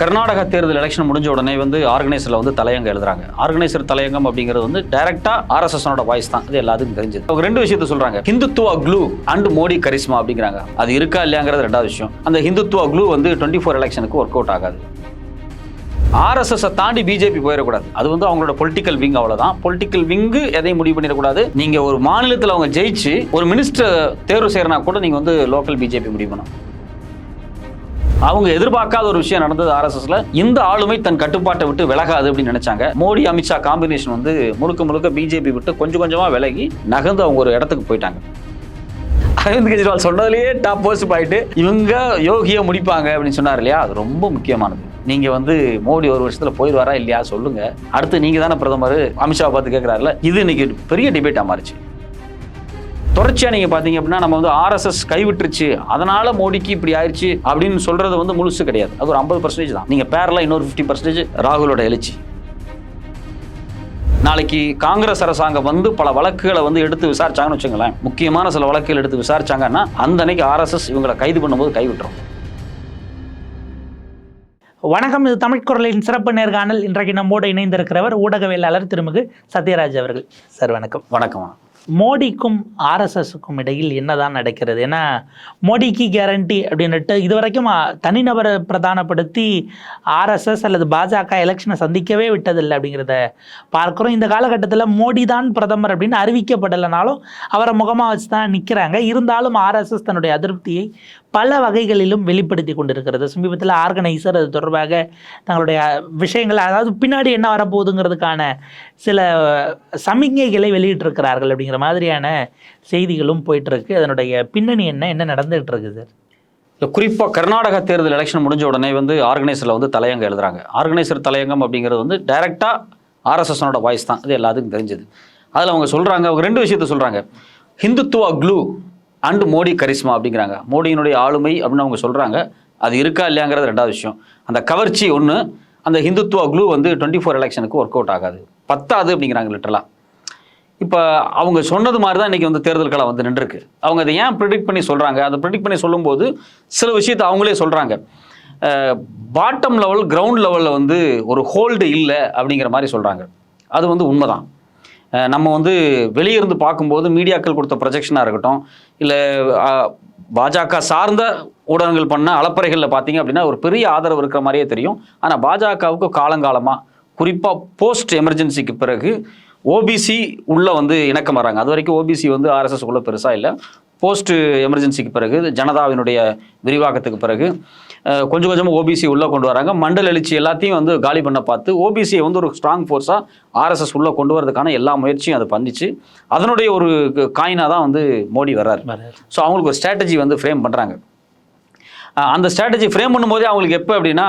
கர்நாடகா தேர்தல் எலெக்ஷன் முடிஞ்ச உடனே வந்து ஆர்கனைசர்ல வந்து தலையங்கம் எழுதுறாங்க. ஆர்கனைசர் தலையங்கம் அப்படிங்கிறது வந்து டைரக்டா ஆர்எஸ்எஸ் வாய்ஸ் தான். இது எல்லாத்துக்கும் தெரிஞ்சது. அவங்க ரெண்டு விஷயத்த சொல்றாங்க. Hindutva glue and Modi charisma அப்படிங்கிறாங்க. அது இருக்கா இல்லையாங்கிறது ரெண்டாவது விஷயம். அந்த ஹிந்துத்துவா க்ளூ வந்து டுவெண்ட்டி ஃபோர் எலெக்ஷனுக்கு ஒர்க் அவுட் ஆகாது. ஆர்எஸ்எஸ் தாண்டி பிஜேபி போயிடக்கூடாது. அது வந்து அவங்களோட பொலிட்டிக்கல் விங் அவ்வளவுதான். பொலிட்டிக்கல் விங்கு எதையும் முடிவு பண்ணிடக்கூடாது. நீங்க ஒரு மாநிலத்தில் அவங்க ஜெயிச்சு ஒரு மினிஸ்டர் தேர்வு செய்யறனா கூட நீங்க வந்து லோக்கல் பிஜேபி முடிவு பண்ணணும். அவங்க எதிர்பார்க்காத ஒரு விஷயம் நடந்தது ஆர்எஸ்எஸ்ல இந்த ஆளுமை தன் கட்டுப்பாட்டை விட்டு விலகாது அப்படின்னு நினைச்சாங்க. மோடி அமித்ஷா காம்பினேஷன் வந்து முழுக்க முழுக்க பிஜேபி விட்டு கொஞ்சம் கொஞ்சமா விலகி நகர்ந்து அவங்க ஒரு இடத்துக்கு போயிட்டாங்க. அரவிந்த் கெஜ்ரிவால் சொன்னதுலேயே டாப் போஸ்ட் ஆகிட்டு இவங்க யோகியை முடிப்பாங்க அப்படின்னு சொன்னார் இல்லையா? அது ரொம்ப முக்கியமானது. நீங்கள் வந்து மோடி ஒரு வருஷத்தில் போயிடுவாரா இல்லையா சொல்லுங்கள் அடுத்து நீங்கள் தானே பிரதமர். அமித்ஷா பார்த்து கேட்குறாருல இது இன்னைக்கு பெரிய டிபேட்டாக மாறிச்சு. தொடர்ச்சியா நீங்க பாத்தீங்க அப்படின்னா நம்ம வந்து ஆர்எஸ்எஸ் கைவிட்டுருச்சு. அதனால மோடிக்கு இப்படி ஆயிடுச்சு அப்படின்னு சொல்றது வந்து முழுசு கிடையாது. அது ஒரு ஐம்பது பர்சன்டேஜ் தான். நீங்க பேரலா இன்னொரு ஃபிஃப்டி பர்சன்டேஜ் ராகுலோட எழுச்சி. நாளைக்கு காங்கிரஸ் அரசாங்கம் வந்து பல வழக்குகளை வந்து எடுத்து விசாரிச்சாங்கன்னு வச்சுங்களேன் முக்கியமான சில வழக்குகள் எடுத்து விசாரிச்சாங்கன்னா அந்த அன்னைக்கு ஆர்எஸ்எஸ் இவங்களை கைது பண்ணும்போது கைவிட்டுரும் வணக்கம். இது தமிழ் குரலின் சிறப்பு நேர்காணல் இன்றைக்கு நம்மோடு இணைந்திருக்கிறவர் ஊடகவியலாளர் திருமிகு சத்யராஜ் அவர்கள். சார் வணக்கம். வணக்கம். மோடிக்கும் ஆர்எஸ்எஸ்க்கும் இடையில் என்னதான் நடக்கிறது? ஏன்னா மோடிக்கு கேரண்டி அப்படின்ட்டு இதுவரைக்கும் வரைக்கும் தனிநபரை பிரதானப்படுத்தி ஆர்எஸ்எஸ் அல்லது பாஜக எலெக்ஷனை சந்திக்கவே விட்டதில்லை அப்படிங்கிறத பார்க்குறோம். இந்த காலகட்டத்தில் மோடி தான் பிரதமர் அப்படின்னு அறிவிக்கப்படலைனாலும் அவரை முகமாக வச்சு தான் நிற்கிறாங்க இருந்தாலும் ஆர்எஸ்எஸ் தன்னுடைய அதிருப்தியை பல வகைகளிலும் வெளிப்படுத்தி கொண்டிருக்கிறது. சமீபத்தில் ஆர்கனைசர் அது தொடர்பாக தங்களுடைய விஷயங்கள் அதாவது பின்னாடி என்ன வரப்போகுதுங்கிறதுக்கான சில சமிக்ஞைகளை வெளியிட்டிருக்கிறார்கள் அப்படிங்கிற மாதிரியான செய்திகளும் போயிட்டுருக்கு. அதனுடைய பின்னணி என்ன என்ன நடந்துகிட்டு இருக்கு சார்? இல்லை குறிப்பாக கர்நாடகா தேர்தல் எலெக்ஷன் முடிஞ்ச உடனே வந்து ஆர்கனைசரில் வந்து தலையங்கம் எழுதுறாங்க. ஆர்கனைசர் தலையங்கம் அப்படிங்கிறது வந்து டைரெக்டாக ஆர்எஸ்எஸ்னோட வாய்ஸ் தான். அது எல்லாத்துக்கும் தெரிஞ்சது. அதில் அவங்க சொல்கிறாங்க அவங்க ரெண்டு விஷயத்த சொல்கிறாங்க Hindutva glue and Modi charisma அப்படிங்கிறாங்க. மோடியினுடைய ஆளுமை அப்படின்னு அவங்க சொல்கிறாங்க அது இருக்கா இல்லையாங்கிறது ரெண்டாவது விஷயம். அந்த கவர்ச்சி ஒன்று அந்த ஹிந்துத்துவ குழு வந்து டுவெண்ட்டி ஃபோர் எலெக்ஷனுக்கு ஒர்க் அவுட் ஆகாது. பத்தாது அப்படிங்கிறாங்க லிட்டரலாக இப்போ அவங்க சொன்னது மாதிரி தான் இன்றைக்கி வந்து தேர்தல்களை வந்து நின்றுருக்கு. அவங்க அதை ஏன் ப்ரிடிக்ட் பண்ணி சொல்கிறாங்க அதை ப்ரிடிக்ட் பண்ணி சொல்லும்போது சில விஷயத்தை அவங்களே சொல்கிறாங்க பாட்டம் லெவல் கிரவுண்ட் லெவலில் வந்து ஒரு ஹோல்டு இல்லை அப்படிங்கிற மாதிரி சொல்கிறாங்க அது வந்து உண்மைதான். நம்ம வந்து வெளியே இருந்து பார்க்கும்போது மீடியாக்கள் கொடுத்த ப்ரொஜெக்ஷனாக இருக்கட்டும் இல்லை பாஜக சார்ந்த ஊடகங்கள் பண்ண அலப்பறைகளில் பார்த்தீங்க அப்படின்னா ஒரு பெரிய ஆதரவு இருக்கிற மாதிரியே தெரியும். ஆனால் பாஜகவுக்கு காலங்காலமாக குறிப்பாக போஸ்ட் எமர்ஜென்சிக்கு பிறகு ஓபிசி உள்ளே வந்து இணக்கம் வராங்க. அது வரைக்கும் ஓபிசி வந்து ஆர்எஸ்எஸ் உள்ள பெருசாக இல்லை. போஸ்ட் எமர்ஜென்சிக்கு பிறகு ஜனதாவினுடைய விரிவாக்கத்துக்கு பிறகு கொஞ்சம் கொஞ்சமாக ஓபிசி உள்ளே கொண்டு வராங்க. மண்டல் எழுச்சி எல்லாத்தையும் வந்து காலி பண்ண பார்த்து ஓபிசியை வந்து ஒரு ஸ்ட்ராங் ஃபோர்ஸாக ஆர்எஸ்எஸ் உள்ளே கொண்டு வரதுக்கான எல்லா முயற்சியும் அது பண்ணிச்சு. அதனுடைய ஒரு காயினாக தான் வந்து மோடி வர்றாரு. ஸோ அவங்களுக்கு ஒரு ஸ்ட்ராட்டஜி வந்து ஃப்ரேம் பண்ணுறாங்க அந்த ஸ்ட்ராட்டஜி ஃப்ரேம் பண்ணும்போதே அவங்களுக்கு எப்போ அப்படின்னா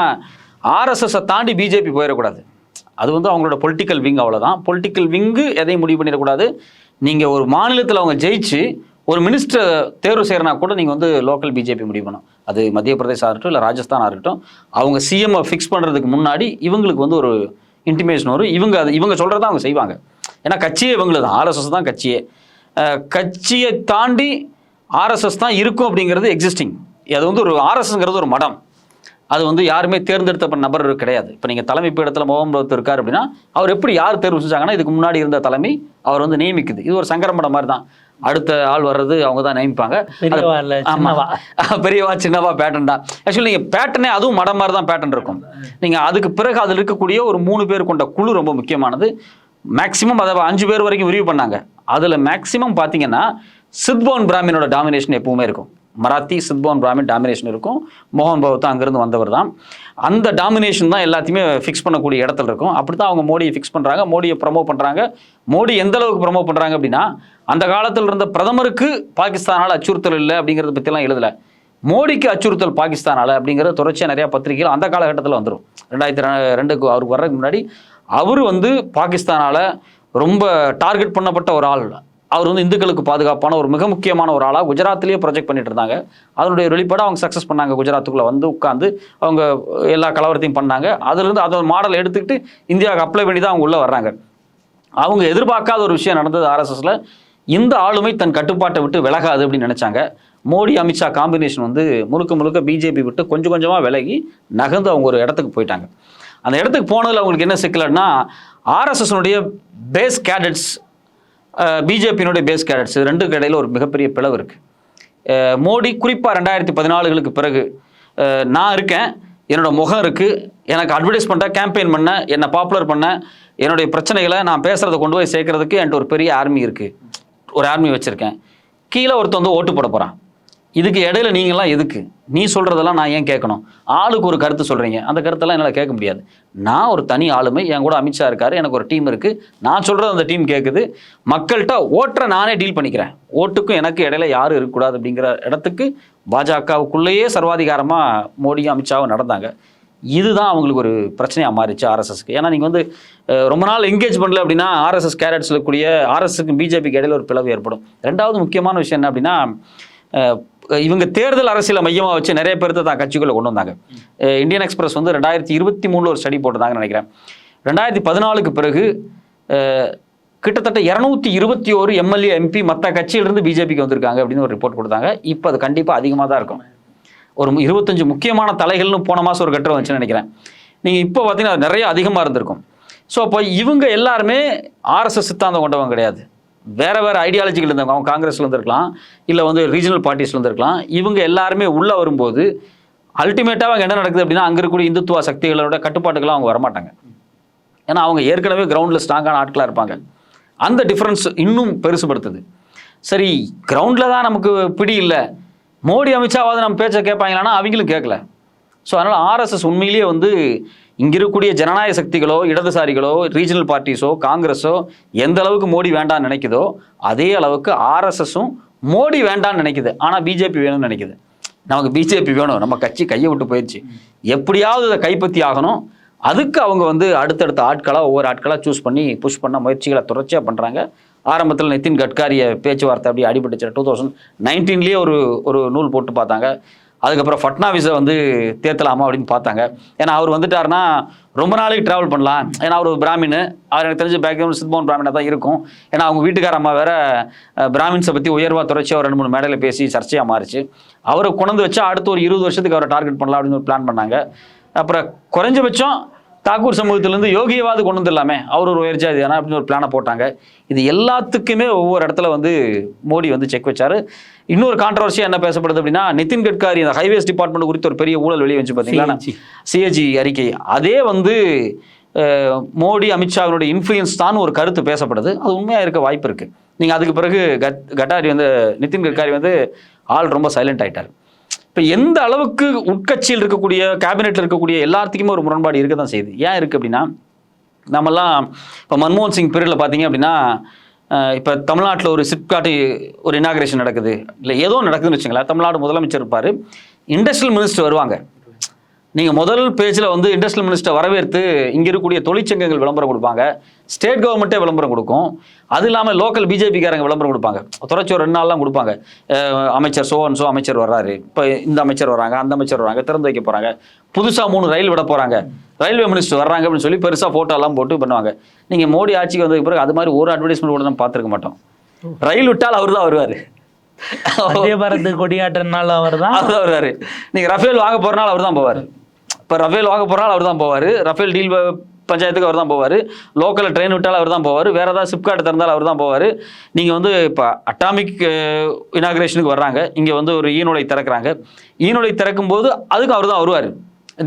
ஆர்எஸ்எஸ்ஸை தாண்டி பிஜேபி போயிடக்கூடாது. அது வந்து அவங்களோட பொலிட்டிக்கல் விங் அவ்வளோதான் பொலிட்டிக்கல் விங்கு எதையும் முடிவு பண்ணிடக்கூடாது. நீங்கள் ஒரு மாநிலத்தில் அவங்க ஜெயிச்சு ஒரு மினிஸ்டர் தேர்வு செய்யறனா கூட நீங்கள் வந்து லோக்கல் பிஜேபி முடிவு பண்ணணும். அது மத்திய பிரதேசம் இருக்கட்டும் இல்லை ராஜஸ்தானாக இருக்கட்டும் அவங்க சிஎம்ஐ ஃபிக்ஸ் பண்ணுறதுக்கு முன்னாடி இவங்களுக்கு வந்து ஒரு இன்டிமேஷன் வரும். இவங்க அது இவங்க சொல்கிறத அவங்க செய்வாங்க. ஏன்னா கட்சியே இவங்களது தான். ஆர்எஸ்எஸ் தான் கட்சியே. கட்சியை தாண்டி ஆர்எஸ்எஸ் தான் இருக்கும் அப்படிங்கிறது எக்ஸிஸ்டிங் அது வந்து ஒரு ஆர்எஸ்எஸ்ங்கிறது ஒரு மடம். அது வந்து யாருமே தேர்ந்தெடுத்த நபர் கிடையாது. இப்போ நீங்கள் தலைமை பீடத்தில் மோகன் இருக்கார் அப்படின்னா அவர் எப்படி யார் தேர்வு செஞ்சாங்கன்னா இதுக்கு முன்னாடி இருந்த தலைமை அவர் வந்து நியமிக்குது. இது ஒரு சங்கரமடம் மாதிரி தான். அடுத்த ஆள் வர்றது அவங்க தான் நியமிப்பாங்க. பெரியவா சின்னவா? பேட்டன் தான். ஆக்சுவலி நீங்கள் பேட்டனே அதுவும் மடம் மாதிரி தான் பேட்டன் இருக்கும். நீங்கள் அதுக்கு பிறகு அதில் இருக்கக்கூடிய ஒரு மூணு பேர் கொண்ட குழு ரொம்ப முக்கியமானது. மேக்ஸிமம் அதை அஞ்சு பேர் வரைக்கும் விரிவு பண்ணாங்க. அதில் மேக்ஸிமம் பார்த்தீங்கன்னா சித்போன் பிராமினோட டாமினேஷன் எப்பவுமே இருக்கும். மராத்தி சித்போன் பிராமின் டாமினேஷன் இருக்கும். மோகன் பகவத் அங்கேருந்து வந்தவர் தான். அந்த டாமினேஷன் தான் எல்லாத்தையுமே ஃபிக்ஸ் பண்ணக்கூடிய இடத்துல இருக்கும். அப்படி தான் அவங்க மோடியை ஃபிக்ஸ் பண்ணுறாங்க மோடியை ப்ரமோட் பண்ணுறாங்க மோடி எந்த அளவுக்கு ப்ரமோட் பண்ணுறாங்க அப்படின்னா அந்த காலத்தில் இருந்த பிரதமருக்கு பாகிஸ்தானால் அச்சுறுத்தல் இல்லை அப்படிங்கிறத பற்றிலாம் எழுதலை. மோடிக்கு அச்சுறுத்தல் பாகிஸ்தானால் அப்படிங்கிற தொடர்ச்சியாக நிறையா பத்திரிகைகள் அந்த காலகட்டத்தில் வந்துடும் ரெண்டாயிரத்தி ரெண்டுக்கு அவருக்கு வர்றதுக்கு முன்னாடி அவர் வந்து பாகிஸ்தானால ரொம்ப டார்கெட் பண்ணப்பட்ட ஒரு ஆள். அவர் வந்து இந்துக்களுக்கு பாதுகாப்பான ஒரு மிக முக்கியமான ஒரு ஆளாக குஜராத்லேயே ப்ரொஜெக்ட் பண்ணிட்டு இருந்தாங்க. அதனுடைய வெளிப்பாடு அவங்க சக்ஸஸ் பண்ணாங்க குஜராத்துக்குள்ளே வந்து உட்காந்து அவங்க எல்லா கலவரத்தையும் பண்ணாங்க. அதுலேருந்து அதை மாடல் எடுத்துக்கிட்டு இந்தியாவுக்கு அப்ளை பண்ணி தான் அவங்க உள்ளே வர்றாங்க. அவங்க எதிர்பார்க்காத ஒரு விஷயம் நடந்தது ஆர்எஸ்எஸில் இந்த ஆளுமை தன் கட்டுப்பாட்டை விட்டு விலகாது அப்படின்னு நினைச்சாங்க. மோடி அமித்ஷா காம்பினேஷன் வந்து முழுக்க முழுக்க பிஜேபி விட்டு கொஞ்சம் கொஞ்சமாக விலகி நகர்ந்து அவங்க ஒரு இடத்துக்கு போயிட்டாங்க. அந்த இடத்துக்கு போனதில் அவங்களுக்கு என்ன சிக்கலன்னா ஆர்எஸ்எஸ்னுடைய பேஸ் கேடட்ஸ் பிஜேபியினுடைய பேஸ் கேடட்ஸ் ரெண்டுக்கு இடையில ஒரு மிகப்பெரிய பிளவு இருக்குது மோடி குறிப்பாக ரெண்டாயிரத்தி பதினாலுகளுக்கு பிறகு நான் இருக்கேன் என்னோட முகம் இருக்குது எனக்கு அட்வர்டைஸ் பண்ண கேம்பெயின் பண்ண என்னை பாப்புலர் பண்ண என்னுடைய பிரச்சனைகளை நான் பேசுகிறத கொண்டு போய் சேர்க்கறதுக்கு என்கிட்ட ஒரு பெரிய ஆர்மி இருக்குது ஒரு ஆர்மி வச்சுருக்கேன். கீழே ஒருத்தன் வந்து ஓட்டு போட போகிறான் இதுக்கு இடையில நீங்களாம் எதுக்கு? நீ சொல்கிறதெல்லாம் நான் ஏன் கேட்கணும்? ஆளுக்கு ஒரு கருத்து சொல்கிறீங்க அந்த கருத்தெல்லாம் என்னால் கேட்க முடியாது. நான் ஒரு தனி ஆளுமை என் கூட அமித்ஷா இருக்கார் எனக்கு ஒரு டீம் இருக்குது நான் சொல்கிறது அந்த டீம் கேட்குது மக்கள்கிட்ட ஓட்டரை நானே டீல் பண்ணிக்கிறேன். ஓட்டுக்கும் எனக்கு இடையில யாரும் இருக்கக்கூடாது அப்படிங்கிற இடத்துக்கு பாஜகவுக்குள்ளேயே சர்வாதிகாரமாக மோடியும் அமித்ஷாவும் நடந்தாங்க. இதுதான் அவங்களுக்கு ஒரு பிரச்சனையாக மாறிச்சு ஆர்எஸ்எஸ்க்கு. ஏன்னா நீங்கள் வந்து ரொம்ப நாள் என்கேஜ் பண்ணல அப்படின்னா ஆர்எஸ்எஸ் கேரட்ஸில் இருக்கக்கூடிய ஆர்எஸ்எஸ்க்கு பிஜேபிக்கு இடையில ஒரு பிளவு ஏற்படும். ரெண்டாவது முக்கியமான விஷயம் என்ன அப்படின்னா இவங்க தேர்தல் அரசியலை மையமாக வச்சு நிறைய பேர்த்த தான் கட்சிக்குள்ளே கொண்டு வந்தாங்க. இந்தியன் எக்ஸ்பிரஸ் வந்து ரெண்டாயிரத்தி இருபத்தி மூணில் ஒரு ஸ்டடி போட்டிருந்தாங்கன்னு நினைக்கிறேன். ரெண்டாயிரத்தி பதினாலுக்கு பிறகு கிட்டத்தட்ட இரநூத்தி இருபத்தி ஒரு எம்எல்ஏ எம்பி மற்ற கட்சியிலிருந்து பிஜேபிக்கு வந்திருக்காங்க அப்படின்னு ஒரு ரிப்போர்ட் கொடுத்தாங்க. இப்போ அது கண்டிப்பாக அதிகமாக தான் இருக்கும். ஒரு இருபத்தஞ்சு முக்கியமான தலைகள்னு போன மாதம் ஒரு கட்டுரை வச்சுன்னு நினைக்கிறேன். நீங்கள் இப்போ பார்த்தீங்கன்னா அது நிறைய அதிகமாக இருந்திருக்கும். ஸோ அப்போ இவங்க எல்லாருமே ஆர்எஸ்எஸ் சித்தாந்தம் கொண்டவங்க கிடையாது. வேற வேற ஐடியாலஜிகள் இருந்தவங்க. அவங்க காங்கிரஸ்ல இருந்திருக்கலாம் இல்லை வந்து ரீஜனல் பார்ட்டிஸ்ல இருந்திருக்கலாம். இவங்க எல்லாருமே உள்ளே வரும்போது அல்டிமேட்டாக அவங்க என்ன நடக்குது அப்படின்னா அங்கே இருக்கக்கூடிய இந்துத்துவ சக்திகளோட கட்டுப்பாட்டுக்கெல்லாம் அவங்க வரமாட்டாங்க. ஏன்னா அவங்க ஏற்கனவே கிரவுண்டில் ஸ்ட்ராங்கான ஆட்களாக இருப்பாங்க. அந்த டிஃப்ரென்ஸ் இன்னும் பெருசுபடுத்துது. சரி கிரவுண்டில் தான் நமக்கு பிடி இல்லை. மோடி அமித்ஷாவாவது நம்ம பேச்சை கேட்பாங்களான்னா அவங்களும் கேட்கல. ஸோ அதனால் ஆர்எஸ்எஸ் உண்மையிலேயே வந்து இங்கே இருக்கக்கூடிய ஜனநாயக சக்திகளோ இடதுசாரிகளோ ரீஜனல் பார்ட்டிஸோ காங்கிரஸோ எந்த அளவுக்கு மோடி வேண்டாம்னு நினைக்குதோ அதே அளவுக்கு ஆர்எஸ்எஸும் மோடி வேண்டாம்னு நினைக்குது. ஆனால் பிஜேபி வேணும்னு நினைக்குது. நமக்கு பிஜேபி வேணும். நம்ம கட்சி கையை விட்டு போயிடுச்சு. எப்படியாவது இதை கைப்பற்றி ஆகணும். அதுக்கு அவங்க வந்து அடுத்தடுத்த ஆட்களாக ஒவ்வொரு ஆட்களாக சூஸ் பண்ணி புஷ் பண்ண முயற்சிகளை தொடர்ச்சியாக பண்ணுறாங்க ஆரம்பத்தில் நிதின் கட்காரிய பேச்சுவார்த்தை அப்படி அடிபட்டுச்சு டூ தௌசண்ட் நைன்டீன்லேயே ஒரு ஒரு நூல் போட்டு பார்த்தாங்க. அதுக்கப்புறம் ஃபட்னாவிஸை வந்து தேர்த்தலாமா அப்படின்னு பார்த்தாங்க. ஏன்னா அவர் வந்துட்டாருன்னா ரொம்ப நாளைக்கு ட்ராவல் பண்ணலாம். ஏன்னா அவர் ஒரு பிராமின். அவர் எனக்கு தெரிஞ்ச பேக்ரவுண்ட் சித்மோன் பிராமினாக தான் இருக்கும். ஏன்னா அவங்க வீட்டுக்கார அம்மா வேற பிராமின்ஸை பற்றி உயர்வாக தொடர்ச்சியாக ஒரு ரெண்டு மூணு மேடையில் பேசி சர்ச்சையாக மாறிச்சு. அவரை கொண்டு வச்சா அடுத்த ஒரு இருபது வருஷத்துக்கு அவரை டார்கெட் பண்ணலாம் அப்படின்னு ஒரு பிளான் பண்ணாங்க. அப்புறம் குறைஞ்சபட்சம் தாக்கூர் சமூகத்திலேருந்து யோகியவாது கொண்டு வந்துடலாமே. அவர் ஒரு ஜாதி தானே அப்படின்னு ஒரு பிளானை போட்டாங்க. இது எல்லாத்துக்குமே ஒவ்வொரு இடத்துல வந்து மோடி வந்து செக் வச்சாரு. இன்னொரு கான்ட்ரவர்சியாக என்ன பேசப்படுது அப்படின்னா நிதின் கட்காரி அந்த ஹைவேஸ் டிபார்ட்மெண்ட் குறித்து ஒரு பெரிய ஊழல் வெளியே வந்து பார்த்தீங்களா. சிஏஜி அறிக்கை. அதே வந்து மோடி அமித்ஷாவினுடைய இன்ஃப்ளூயன்ஸ் தான் ஒரு கருத்து பேசப்படுது. அது உண்மையாக இருக்க வாய்ப்பு இருக்குது நீங்கள் அதுக்கு பிறகு கட் கட்டாரி வந்து நிதின் கட்காரி வந்து ஆள் ரொம்ப சைலண்ட் ஆயிட்டார். இப்போ எந்த அளவுக்கு உட்கட்சியில் இருக்கக்கூடிய கேபினெட்டில் இருக்கக்கூடிய எல்லாத்துக்குமே ஒரு முரண்பாடு இருக்க தான் செய்யுது. ஏன் இருக்குது அப்படின்னா நம்மலாம் இப்போ மன்மோகன் சிங் பீரியடில் பார்த்தீங்க அப்படின்னா இப்போ தமிழ்நாட்டில் ஒரு சிப்காட்டு ஒரு இனாகிரேஷன் நடக்குது. இல்லை ஏதோ நடக்குதுன்னு வச்சுங்களேன் தமிழ்நாடு முதலமைச்சர் இருப்பார். இண்டஸ்ட்ரியல் மினிஸ்டர் வருவாங்க. நீங்கள் முதல் பேஜில் வந்து இண்டஸ்ட்ரியல் மினிஸ்டர் வரவேற்று இங்கே இருக்கக்கூடிய தொழிற்சங்கங்கள் விளம்பரம் கொடுப்பாங்க. ஸ்டேட் கவர்மெண்ட்டே விளம்பரம் கொடுக்கும். அது இல்லாமல் லோக்கல் பிஜேபிக்காரங்க விளம்பரம் கொடுப்பாங்க. தொடர்ச்சி ஒரு ரெண்டு நாள்லாம் கொடுப்பாங்க. அமைச்சர் சோ அண்ட் சோ அமைச்சர் வர்றாரு. இப்போ இந்த அமைச்சர் வராங்க அந்த அமைச்சர் வராங்க திறந்து வைக்க போகிறாங்க புதுசாக மூணு ரயில் விட போகிறாங்க ரயில்வே மினிஸ்டர் வர்றாங்க அப்படின்னு சொல்லி பெருசாக ஃபோட்டோலாம் போட்டு பண்ணுவாங்க. நீங்கள் மோடி ஆட்சிக்கு வந்ததுக்கு பிறகு அது மாதிரி ஒரு அட்வர்டைஸ்மெண்ட் கூட தான் பார்த்துருக்க மாட்டோம். ரயில் விட்டால் அவர் தான் வருவார். பாரத் கொடியாற்றனால அவர் தான். அவர் தான் வருவார். நீங்கள் ரஃபேல் வாங்க போகிறனால அவர் தான் போவார். இப்போ ரஃபேல் வாங்க போகிறனால அவர் தான் போவார். ரஃபேல் டீல் பஞ்சாயத்துக்கு அவர் தான் போவார். லோக்கலில் ட்ரெயின் விட்டால் அவர் தான் போவார். வேறு ஏதாவது சிப்கார்டு திறந்தால் அவர் தான் போவார். நீங்கள் வந்து இப்போ அட்டாமிக் இனாகிரேஷனுக்கு வர்றாங்க. இங்கே வந்து ஒரு ஈநுழை திறக்கிறாங்க. ஈநுழை திறக்கும் போது அதுக்கு அவர் தான் வருவார்.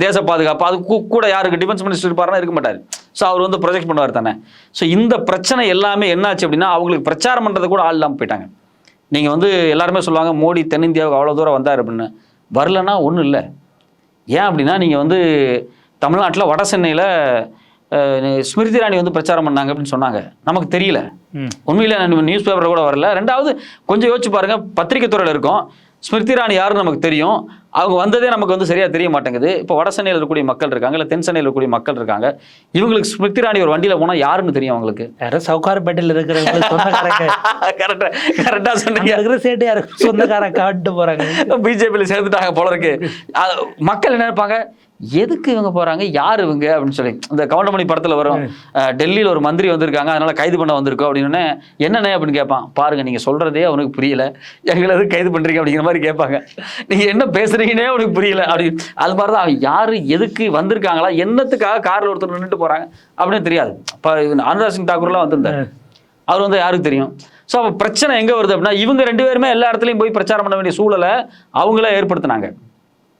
தேச பாதுகாப்பு. அது கூட யாருக்கு? டிஃபென்ஸ் மினிஸ்டர் இருப்பாருன்னா இருக்க மாட்டார். ஸோ அவர் வந்து ப்ரொஜெக்ட் பண்ணுவார் தானே. ஸோ இந்த பிரச்சனை எல்லாமே என்னாச்சு அப்படின்னா அவங்களுக்கு பிரச்சாரம் பண்ணுறது கூட ஆள் இல்லாமல் போயிட்டாங்க. நீங்கள் வந்து எல்லாருமே சொல்லுவாங்க மோடி தென்னிந்தியாவுக்கு அவ்வளோ தூரம் வந்தார் அப்படின்னு. வரலன்னா ஒன்றும் இல்லை. ஏன் அப்படின்னா நீங்கள் வந்து தமிழ்நாட்டில் வட சென்னையில் ஸ்மிருதி இராணி வந்து பிரச்சாரம் பண்ணாங்க அப்படின்னு சொன்னாங்க. நமக்கு தெரியல. உண்மையில நியூஸ் பேப்பரில் கூட வரல. ரெண்டாவது கொஞ்சம் யோசிச்சு பாருங்க பத்திரிகை துறையில் இருக்கோம். ஸ்மிருதி இராணி யாருன்னு நமக்கு தெரியும். அவங்க வந்ததே நமக்கு வந்து சரியா தெரிய மாட்டேங்குது. இப்போ வட சென்னையில் இருக்கக்கூடிய மக்கள் இருக்காங்க இல்லை தென் சென்னையில் இருக்கக்கூடிய மக்கள் இருக்காங்க. இவங்களுக்கு ஸ்மிருதி இராணி ஒரு வண்டியில் போனால் யாருன்னு தெரியும் அவங்களுக்கு? யாரும் சவுகார்பேட்டையில் இருக்கிறவங்க சொந்தக்காரங்க. கரெக்டாக கரெக்டாக சொன்னீங்க. இருக்கிற சேட்டு யாரும் சொந்தக்காரன் காட்டு போறாங்க. பிஜேபியில் சேர்ந்துட்டாங்க போல இருக்கு. மக்கள் என்ன நினைப்பாங்க? எதுக்கு இவங்க போறாங்க? யார் இவங்க? அப்படின்னு சொல்லி. இந்த கவுண்டமணி படத்துல வரும். டெல்லியில ஒரு மந்திரி வந்திருக்காங்க. அதனால கைது பண்ண வந்திருக்கோம் அப்படின்னு என்னண்ணே அப்படின்னு கேட்பான். பாருங்க நீங்க சொல்றதே அவனுக்கு புரியல. எங்களை எதுக்கு கைது பண்றீங்க அப்படிங்கிற மாதிரி கேட்பாங்க. நீங்க என்ன பேசுறீங்கன்னே அவனுக்கு புரியல. அப்படி அது மாதிரி தான். யாரு எதுக்கு வந்திருக்காங்களா? என்னத்துக்காக கார்ல ஒருத்தர் நின்றுட்டு போறாங்க? அப்படின்னு தெரியாது. இப்போ அனுராக் சிங் தாக்கூர்லாம் வந்திருந்தார். அவர் வந்து யாருக்கு தெரியும்? ஸோ அப்போ பிரச்சனை எங்கே வருது அப்படின்னா இவங்க ரெண்டு பேருமே எல்லா இடத்துலையும் போய் பிரச்சாரம் பண்ண வேண்டிய சூழலை அவங்களே ஏற்படுத்தினாங்க.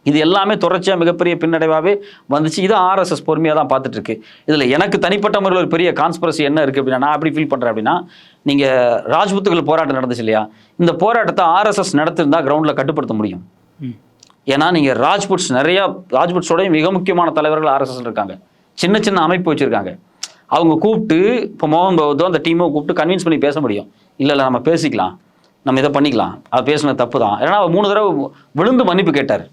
இது எல்லாமே தொடர்ச்சியாக மிகப்பெரிய பின்னடைவாகவே வந்துச்சு. இது ஆர்எஸ்எஸ் பொறுமையாக தான் பார்த்துட்டு இருக்கு இதில் எனக்கு தனிப்பட்ட முறையில் ஒரு பெரிய கான்ஸ்பிரசி என்ன இருக்குது அப்படின்னா நான் எப்படி ஃபீல் பண்ணுறேன் அப்படின்னா நீங்கள் ராஜ்புத்துகள் போராட்டம் நடந்துச்சு இல்லையா? இந்த போராட்டத்தை ஆர்எஸ்எஸ் நடத்திருந்தா கிரவுண்டில் கட்டுப்படுத்த முடியும். ஏன்னா நீங்கள் ராஜ்புட்ஸ் நிறையா ராஜ்புட்ஸோட மிக முக்கியமான தலைவர்கள் ஆர்எஸ்எஸ் இருக்காங்க. சின்ன சின்ன அமைப்பு வச்சுருக்காங்க. அவங்க கூப்பிட்டு இப்போ மோகன் பகவத்தோ அந்த டீமை கூப்பிட்டு கன்வின்ஸ் பண்ணி பேச முடியும். இல்லை இல்லை நம்ம பேசிக்கலாம். நம்ம இதை பண்ணிக்கலாம். அது பேசினது தப்பு தான். ஏன்னா அவர் மூணு தடவை விழுந்து மன்னிப்பு கேட்டார்.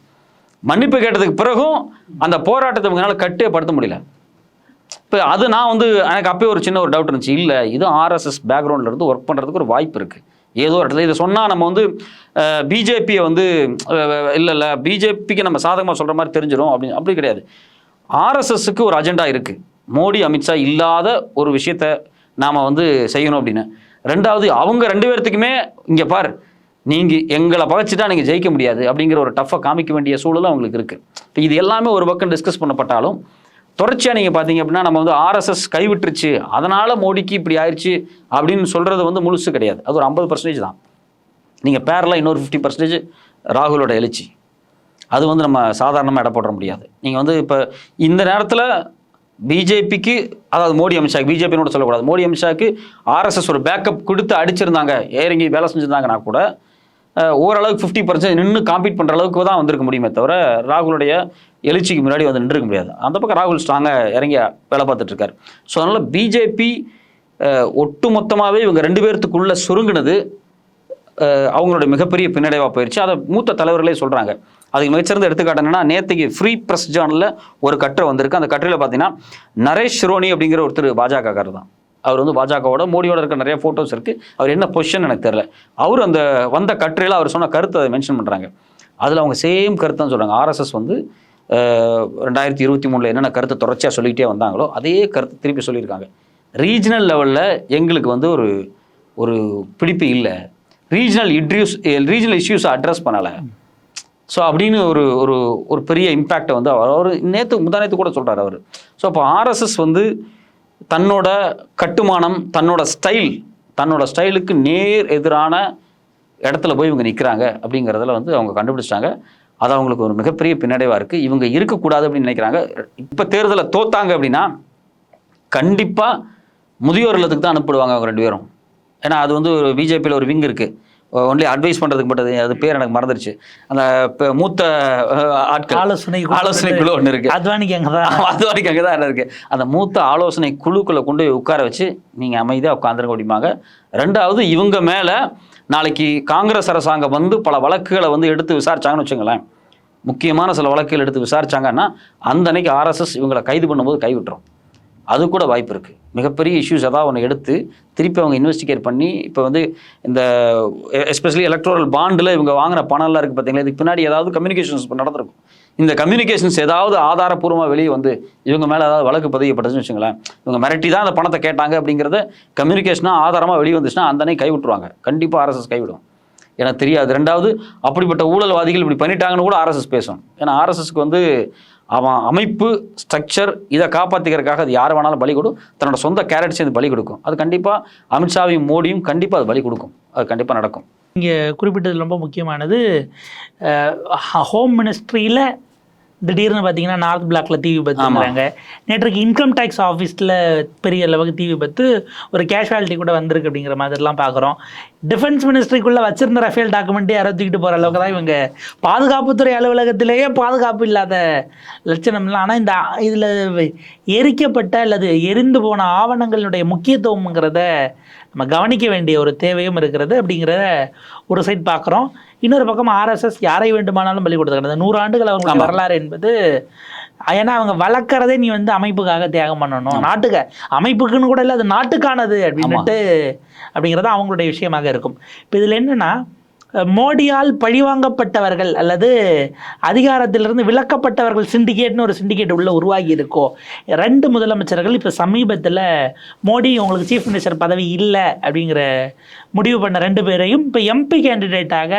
மன்னிப்பு கேட்டதுக்கு பிறகும் அந்த போராட்டத்தை இவங்களால கட்டே படுத்த முடியல. இப்போ அது நான் வந்து எனக்கு அப்பயே ஒரு சின்ன ஒரு டவுட் இருந்துச்சு. இல்லை இது ஆர்எஸ்எஸ் பேக்ரவுண்டில் இருந்து ஒர்க் பண்ணுறதுக்கு ஒரு வாய்ப்பு இருக்குது ஏதோ ஒரு இடத்துல இதை சொன்னால் நம்ம வந்து பிஜேபியை வந்து இல்லை இல்லை பிஜேபிக்கு நம்ம சாதகமாக சொல்கிற மாதிரி தெரிஞ்சிடும் அப்படின்னு அப்படி கிடையாது. ஆர்எஸ்எஸ்க்கு ஒரு அஜெண்டா இருக்குது மோடி அமித்ஷா இல்லாத ஒரு விஷயத்த நாம் வந்து செய்யணும் அப்படின்னு. ரெண்டாவது அவங்க ரெண்டு பேர்த்துக்குமே இங்கே பார் நீங்கள் எங்களை பகைச்சிட்டா நீங்கள் ஜெயிக்க முடியாது அப்படிங்கிற ஒரு டஃப்பை காமிக்க வேண்டிய சூழலும் அவங்களுக்கு இருக்குது இப்போ இது எல்லாமே ஒரு பக்கம் டிஸ்கஸ் பண்ணப்பட்டாலும் தொடர்ச்சியாக நீங்கள் பார்த்தீங்க அப்படின்னா நம்ம வந்து ஆர்எஸ்எஸ் கைவிட்டுருச்சு அதனால் மோடிக்கு இப்படி ஆயிடுச்சு அப்படின்னு சொல்கிறது வந்து முழுசு கிடையாது. அது ஒரு ஐம்பது பர்சன்டேஜ் தான். நீங்கள் பேரில் இன்னொரு ஃபிஃப்டி பர்சன்டேஜ் ராகுலோட எழுச்சி. அது வந்து நம்ம சாதாரணமாக இட போட முடியாது. நீங்கள் வந்து இப்போ இந்த நேரத்தில் பிஜேபிக்கு அதாவது மோடி அமித்ஷாக்கு பிஜேபினோட சொல்லக்கூடாது. மோடி அமித்ஷாக்கு ஆர்எஸ்எஸ் ஒரு பேக்கப் கொடுத்து அடிச்சிருந்தாங்க இறங்கி வேலை செஞ்சிருந்தாங்கன்னா கூட ஓரளவுக்கு ஃபிஃப்டி பர்சன்ட் நின்று காம்பீட் பண்ணுற அளவுக்கு தான் வந்திருக்க முடியுமே தவிர ராகுலுடைய எழுச்சிக்கு முன்னாடி வந்து நின்றுக்க முடியாது. அந்த பக்கம் ராகுல் ஸ்ட்ராங்காக இறங்கி வேலை பார்த்துட்ருக்காரு ஸோ அதனால் பிஜேபி ஒட்டு மொத்தமாகவே இவங்க ரெண்டு பேர்த்துக்குள்ளே சுருங்கினது அவங்களுடைய மிகப்பெரிய பின்னடைவாக போயிடுச்சு அதை மூத்த தலைவர்களே சொல்கிறாங்க அதுக்கு மிகச்சிறந்த எடுத்துக்காட்டு என்னன்னா நேற்றுக்கு ஃப்ரீ ப்ரெஸ் ஜேர்னலில் ஒரு கட்டுரை வந்திருக்கு. அந்த கட்டுரையில் பார்த்தீங்கன்னா நரேஷ் ரோனி அப்படிங்கிற ஒருத்தர் பாஜக தான் அவர் வந்து பாஜகவோட மோடியோட இருக்க நிறைய ஃபோட்டோஸ் இருக்குது அவர் என்ன பொசிஷன் எனக்கு தெரில அவர் அந்த வந்த கட்டுரையில் அவர் சொன்ன கருத்தை அதை மென்ஷன் பண்ணுறாங்க அதில் அவங்க சேம் கருத்துன்னு சொல்கிறாங்க ஆர்எஸ்எஸ் வந்து ரெண்டாயிரத்தி இருபத்தி மூணில் என்னென்ன கருத்தை தொடர்ச்சியாக சொல்லிக்கிட்டே வந்தாங்களோ அதே கருத்தை திருப்பி சொல்லியிருக்காங்க. ரீஜனல் லெவலில் எங்களுக்கு வந்து ஒரு ஒரு பிடிப்பு இல்லை. ரீஜனல் இட்ரியூஸ் ரீஜனல் இஷ்யூஸை அட்ரஸ் பண்ணலை. ஸோ அப்படின்னு ஒரு ஒரு ஒரு பெரிய இம்பேக்டை வந்து அவர் அவர் நேற்று முந்தானத்து கூட சொல்கிறார் அவர். ஸோ அப்போ ஆர்எஸ்எஸ் வந்து தன்னோட கட்டுமானம் தன்னோட ஸ்டைல் தன்னோட ஸ்டைலுக்கு நேர் எதிரான இடத்துல போய் இவங்க நிற்கிறாங்க அப்படிங்கிறதுல வந்து அவங்க கண்டுபிடிச்சிட்டாங்க. அது அவங்களுக்கு ஒரு மிகப்பெரிய பின்னடைவாக இருக்குது இவங்க இருக்கக்கூடாது அப்படின்னு நினைக்கிறாங்க. இப்போ தேர்தலை தோத்தாங்க அப்படின்னா கண்டிப்பாக முதியோர் இல்லத்துக்கு தான் அனுப்பிடுவாங்க அவங்க ரெண்டு பேரும். ஏன்னா அது வந்து ஒரு பிஜேபியில் ஒரு விங் இருக்குது ஒன்லி அட்வைஸ் பண்ணுறதுக்கு மட்டும் அது பேர் எனக்கு மறந்துருச்சு. அந்த இப்ப மூத்த ஆட்கள். ஆலோசனை ஆலோசனை குழு ஒன்று இருக்குது அத்வானிக்கு அங்கே தான். அது வரைக்கும் அங்கே தான் இருக்கு. அந்த மூத்த ஆலோசனை குழுக்களை கொண்டு போய் உட்கார வச்சு நீங்கள் அமைதியாக உட்காந்துருக்க முடியுமாங்க ரெண்டாவது இவங்க மேலே நாளைக்கு காங்கிரஸ் அரசாங்கம் வந்து பல வழக்குகளை வந்து எடுத்து விசாரிச்சாங்கன்னு வச்சுங்களேன் முக்கியமான சில வழக்குகள் எடுத்து விசாரிச்சாங்கன்னா அந்த அன்னைக்கு ஆர்எஸ்எஸ் இவங்களை கைது பண்ணும்போது கைவிட்டுரும். அது கூட வாய்ப்பு இருக்குது மிகப்பெரிய இஷ்யூஸ் ஏதாவது ஒன்று எடுத்து திருப்பி அவங்க இன்வெஸ்டிகேட் பண்ணி இப்போ வந்து இந்த எஸ்பெஷலி எலக்ட்ரல் பாண்டில் இவங்க வாங்கின பணம்லாம் இருக்குது பார்த்தீங்களா இதுக்கு பின்னாடி ஏதாவது கம்யூனிகேஷன்ஸ் நடந்திருக்கும். இந்த கம்யூனிகேஷன்ஸ் ஏதாவது ஆதாரப்பூர்வமாக வெளியே வந்து இவங்க மேலே ஏதாவது வழக்கு பதியப்பட்டுச்சுன்னு வச்சுங்களேன் இவங்க மிரட்டி தான் அந்த பணத்தை கேட்டாங்க அப்படிங்கிறத கம்யூனிகேஷனாக ஆதாரமாக வெளியே வந்துச்சுன்னா அந்த அன்னைக்கு கைவிட்டுருவாங்க. கண்டிப்பாக ஆர்எஸ்எஸ் கைவிடும். எனக்கு தெரியாது. ரெண்டாவது அப்படிப்பட்ட ஊழல்வாதிகள் இப்படி பண்ணிட்டாங்கன்னு கூட ஆர்எஸ்எஸ் பேசணும். ஏன்னா ஆர்எஸ்எஸ்க்கு வந்து அவன் அமைப்பு ஸ்ட்ரக்சர் இதை காப்பாற்றிக்கிறதுக்காக அது யார் வேணாலும் பலி கொடு தன்னோட சொந்த கேரட்ஸ் இது பலி கொடுக்கும். அது கண்டிப்பாக அமித்ஷாவையும் மோடியும் கண்டிப்பாக அது பலி கொடுக்கும். அது கண்டிப்பாக நடக்கும். இங்கே குறிப்பிட்டது ரொம்ப முக்கியமானது ஹோம் மினிஸ்ட்ரியில் திடீர்னு பார்த்தீங்கன்னா நார்த் பிளாக்ல தீ விபத்துங்கிறாங்க. நேற்றுக்கு இன்கம் டேக்ஸ் ஆஃபீஸில் பெரிய அளவுக்கு தீ விபத்து ஒரு கேஷுவாலிட்டி கூட வந்திருக்கு அப்படிங்கிற மாதிரிலாம் பார்க்குறோம் டிஃபென்ஸ் மினிஸ்ட்ரிக்குள்ளே வச்சிருந்த ரஃபேல் டாக்குமெண்ட்டே யாரோ தூக்கிட்டு போகிற அளவுக்கு தான் இவங்க பாதுகாப்புத்துறை அலுவலகத்திலேயே பாதுகாப்பு இல்லாத லட்சணம்லாம். ஆனால் இந்த இதில் எரிக்கப்பட்ட அல்லது எரிந்து போன ஆவணங்களுடைய முக்கியத்துவம்ங்கிறத நம்ம கவனிக்க வேண்டிய ஒரு தேவையும் இருக்கிறது அப்படிங்கிறத ஒரு சைட் பார்க்குறோம் இன்னொரு பக்கம் ஆர்எஸ்எஸ் யாரை வேண்டுமானாலும் பலி கொடுத்துருக்காங்க இந்த நூறு ஆண்டுகள் அவங்களுடைய வரலாறு என்பது ஏன்னா அவங்க வளர்க்குறதே நீ வந்து அமைப்புக்காக தியாகம் பண்ணணும். நாட்டுக்கு அமைப்புக்குன்னு கூட இல்லை அது நாட்டுக்கானது அப்படின்ட்டு அப்படிங்கிறது அவங்களுடைய விஷயமாக இருக்கும். இப்போ இதில் என்னன்னா மோடியால் பழிவாங்கப்பட்டவர்கள் அல்லது அதிகாரத்திலிருந்து விலக்கப்பட்டவர்கள் சிண்டிகேட்னு ஒரு சிண்டிகேட் உள்ள உருவாகி இருக்கோ ரெண்டு முதலமைச்சர்கள் இப்போ சமீபத்தில் மோடி உங்களுக்கு சீஃப் மினிஸ்டர் பதவி இல்லை அப்படிங்கிற முடிவு பண்ண ரெண்டு பேரையும் இப்போ எம்பி கேண்டிடேட்டாக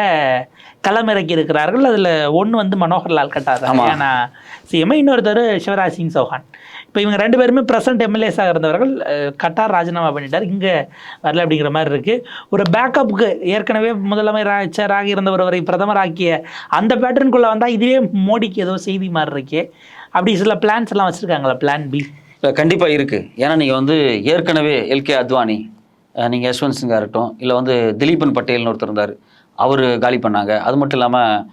களமிறக்கி இருக்கிறார்கள். அதில் ஒன்று வந்து மனோகர்லால் கட்டார். ஏன்னா சிஎம் இன்னொருத்தர் சிவராஜ் சிங் சௌஹான். இப்போ இவங்க ரெண்டு பேருமே ப்ரெசன்ட் எம்எல்ஏஸாக இருந்தவர்கள் கட்டார் ராஜினாமா பண்ணிட்டார். இங்கே வரல அப்படிங்கிற மாதிரி இருக்குது ஒரு பேக்கப்புக்கு ஏற்கனவே முதலமைச்சராக இருந்த பிரதமர் ஆக்கிய அந்த பேட்டர்னுக்குள்ளே வந்தால் இதுவே மோடிக்கு ஏதோ செய்தி மாதிரி இருக்கே. அப்படி சில பிளான்ஸ் எல்லாம் வச்சுருக்காங்களா? பிளான் பி இல்லை கண்டிப்பாக இருக்குது ஏன்னா நீங்கள் வந்து ஏற்கனவே எல்கே அத்வானி நீங்கள் யஷ்வந்த் சிங்காக இருக்கட்டும் இல்லை வந்து திலீபன் பட்டேல்னு ஒருத்தர் இருந்தார். அவர் காலி பண்ணாங்க. அது மட்டும் இல்லாமல்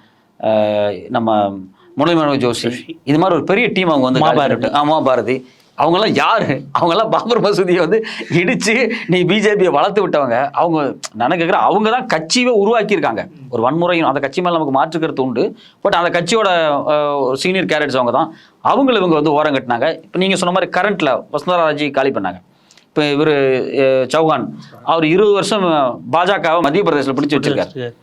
நம்ம முரளி மனோகர் ஜோஷி. இது மாதிரி ஒரு பெரிய டீம் அவங்க வந்து. பண்ணிட்டு- ஆமா பாரதி அவங்கெல்லாம் யாரு? அவங்கெல்லாம் பாபர் மசூதியை வந்து இடிச்சு நீ பிஜேபியை வளர்த்து விட்டவங்க. அவங்க நான் கேட்குறேன் அவங்க தான் கட்சியை உருவாக்கியிருக்காங்க. ஒரு வன்முறையும் அந்த கட்சி மேலே நமக்கு மாற்று கருத்து உண்டு. பட் அந்த கட்சியோட சீனியர் கேரட்ஸ் அவங்க தான். அவங்கள இவங்க வந்து ஓரம் கட்டினாங்க. இப்போ நீங்கள் சொன்ன மாதிரி கரண்ட்டில் வசுந்தரா ராஜி காலி பண்ணாங்க. இப்போ இவர் சௌஹான். அவர் இருபது வருஷம் பாஜகவை மத்திய பிரதேசத்தில் பிடிச்சி வச்சிருக்காரு.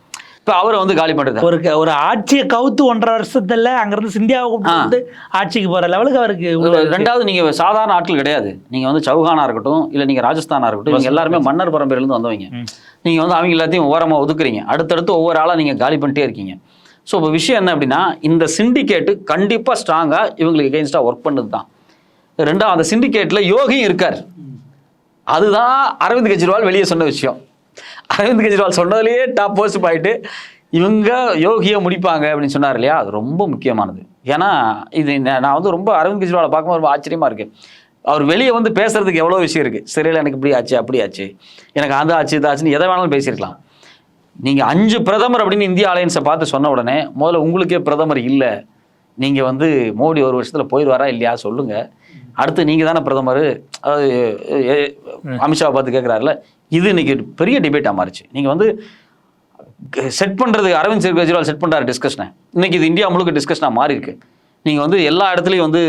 இப்போ அவரை வந்து காலி பண்ணுறது ஒரு ஒரு ஆட்சியை கவுத்து ஒன்றரை வருஷத்துல அங்கிருந்து சிந்தியாவை வந்து ஆட்சிக்கு போற லெவலுக்கு அவருக்கு. ரெண்டாவது நீங்க சாதாரண ஆட்கள் கிடையாது. நீங்க வந்து சௌஹானா இருக்கட்டும் இல்ல நீங்க ராஜஸ்தானா இருக்கட்டும் இவங்க எல்லாருமே மன்னர் பரம்பரையிலிருந்து வந்தவங்க. ம். நீங்க வந்து அவங்க எல்லாத்தையும் ஓரமா ஒதுக்குறீங்க. அடுத்தடுத்து ஒவ்வொரு ஆளா நீங்க காலி பண்ணிட்டே இருக்கீங்க. ஸோ இப்போ விஷயம் என்ன அப்படின்னா இந்த சிண்டிகேட்டு கண்டிப்பா ஸ்ட்ராங்கா இவங்களுக்கு எகெயின்ஸ்டா ஒர்க் பண்ணது தான் ரெண்டாவது அந்த சிண்டிகேட்ல யோகியும் இருக்கார். அதுதான் அரவிந்த் கெஜ்ரிவால் வெளியே சொன்ன விஷயம். அரவிந்த் கெஜ்ரிவால் சொன்னதுலேயே டாப் போஸ்ட் ஆயிட்டு இவங்க யோகியை முடிப்பாங்க அப்படின்னு சொன்னார் இல்லையா? அது ரொம்ப முக்கியமானது. ஏன்னா இது நான் வந்து ரொம்ப அரவிந்த் கெஜ்ரிவாலை பார்க்கும்போது ரொம்ப ஆச்சரியமா இருக்குது அவர் வெளியே வந்து பேசுறதுக்கு எவ்வளோ விஷயம் இருக்குது சிறையில் எனக்கு இப்படி ஆச்சு அப்படி ஆச்சு. எனக்கு அந்த ஆச்சு இதாச்சுன்னு எதை வேணாலும் பேசியிருக்கலாம். நீங்கள் அஞ்சு பிரதமர் அப்படின்னு இந்திய அலையன்ஸை பார்த்து சொன்ன உடனே முதல்ல உங்களுக்கே பிரதமர் இல்லை. நீங்கள் வந்து மோடி ஒரு வருஷத்தில் போயிடுவாரா இல்லையா? சொல்லுங்கள் அடுத்து நீங்கள் தானே பிரதமர். அதாவது அமித்ஷாவை பார்த்து கேட்குறாருல இது இன்னைக்கு பெரிய டிபேட்டாக மாறிச்சு. நீங்க வந்து செட் பண்றது அரவிந்த் கெஜ்ரிவால் செட் பண்றாரு டிஸ்கஷனை இன்னைக்கு இது இந்தியா முழுக்க டிஸ்கஷனாக மாறி இருக்கு. நீங்க வந்து எல்லா இடத்துலையும் வந்து